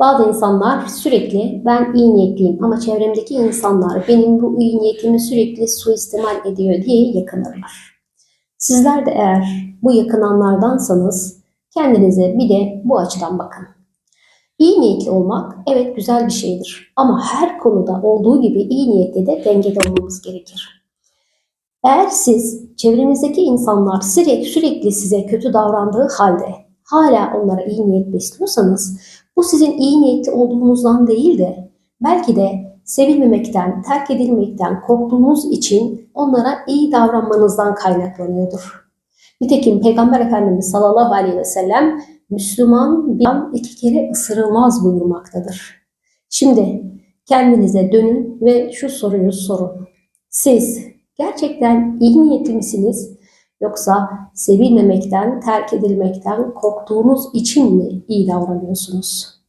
Bazı insanlar sürekli ben iyi niyetliyim ama çevremdeki insanlar benim bu iyi niyetimi sürekli suistimal ediyor diye yakınırlar. Sizler de eğer bu yakınanlardansanız kendinize bir de bu açıdan bakın. İyi niyetli olmak evet güzel bir şeydir ama her konuda olduğu gibi iyi niyetli de dengede olmamız gerekir. Eğer siz çevrenizdeki insanlar sürekli, sürekli size kötü davrandığı halde hala onlara iyi niyet besliyorsanız bu sizin iyi niyetli olduğunuzdan değil de belki de sevilmemekten, terk edilmekten korktuğunuz için onlara iyi davranmanızdan kaynaklanıyordur. Nitekim Peygamber Efendimiz sallallahu aleyhi ve sellem Müslüman bir an iki kere ısırılmaz buyurmaktadır. Şimdi kendinize dönün ve şu soruyu sorun. Siz gerçekten iyi niyetli misiniz? Yoksa sevilmemekten, terk edilmekten korktuğunuz için mi iyi davranıyorsunuz?